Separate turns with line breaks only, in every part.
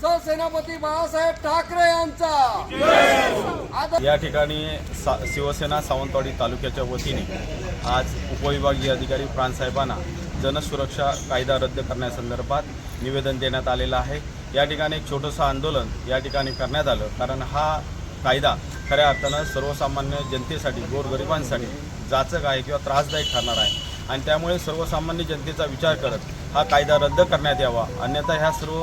शिवसेनापती बाळासाहेब ठाकरे यांचा.
या ठिकाणी सा शिवसेना सावंतवाडी तालुक्याच्या वतीने आज उपविभागीय अधिकारी प्राणसाहेबांना जनसुरक्षा कायदा रद्द करण्यासंदर्भात निवेदन देण्यात आलेलं आहे. या ठिकाणी एक छोटंसं आंदोलन या ठिकाणी करण्यात आलं. कारण हा कायदा खऱ्या अर्थानं सर्वसामान्य जनतेसाठी गोरगरिबांसाठी जाचक आहे किंवा त्रासदायक ठरणार आहे. आणि त्यामुळे सर्वसामान्य जनतेचा विचार करत हा कायदा रद्द करण्यात यावा. अन्यथा ह्या सर्व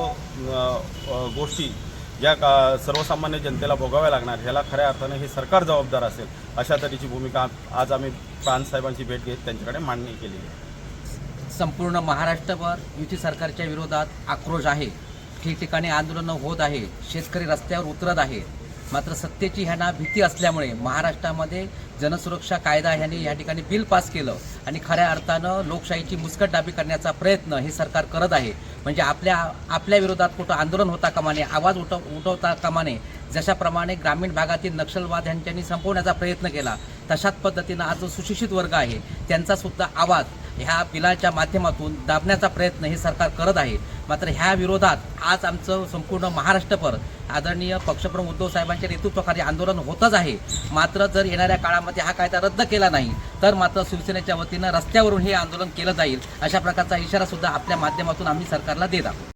गोष्टी ज्या का सर्वसामान्य जनतेला भोगाव्या लागणार ह्याला खऱ्या अर्थानं हे सरकार जबाबदार असेल अशा तऱ्हेची भूमिका आज आम्ही प्रांतसाहेबांची भेट घेत त्यांच्याकडे मांडणी केली. आहे
संपूर्ण महाराष्ट्रभर युती सरकारच्या विरोधात आक्रोश आहे. ठिकठिकाणी आंदोलनं होत आहे. शेतकरी रस्त्यावर उतरत आहे. मात्र सत्तेची ह्यांना भीती असल्यामुळे महाराष्ट्रामध्ये जनसुरक्षा कायदा ह्यांनी या ठिकाणी बिल पास केलं आणि खऱ्या अर्थानं लोकशाहीची मुस्कट डाबी करण्याचा प्रयत्न हे सरकार करत आहे. म्हणजे आपल्या आपल्या विरोधात कुठं आंदोलन होता कामाने आवाज उठव उठवता कामाने जशाप्रमाणे ग्रामीण भागातील नक्षलवाद यांच्यानी संपवण्याचा प्रयत्न केला तशाच पद्धतीनं आज जो सुशिक्षित वर्ग आहे त्यांचा सुद्धा आवाज ह्या बिलाच्या माध्यमातून दाबण्याचा प्रयत्न हे सरकार करत आहे. मात्र ह्या विरोधात आज आमचं संपूर्ण महाराष्ट्रभर आदरणीय पक्षप्रमुख उद्धव साहेबांच्या नेतृत्वाखाली आंदोलन होतच आहे. मात्र जर येणाऱ्या काळामध्ये हा कायदा रद्द केला नाही तर मात्र शिवसेनेच्या वतीनं रस्त्यावरून हे आंदोलन केलं जाईल अशा प्रकारचा इशारा सुद्धा आपल्या माध्यमातून आम्ही सरकारला देत आहोत.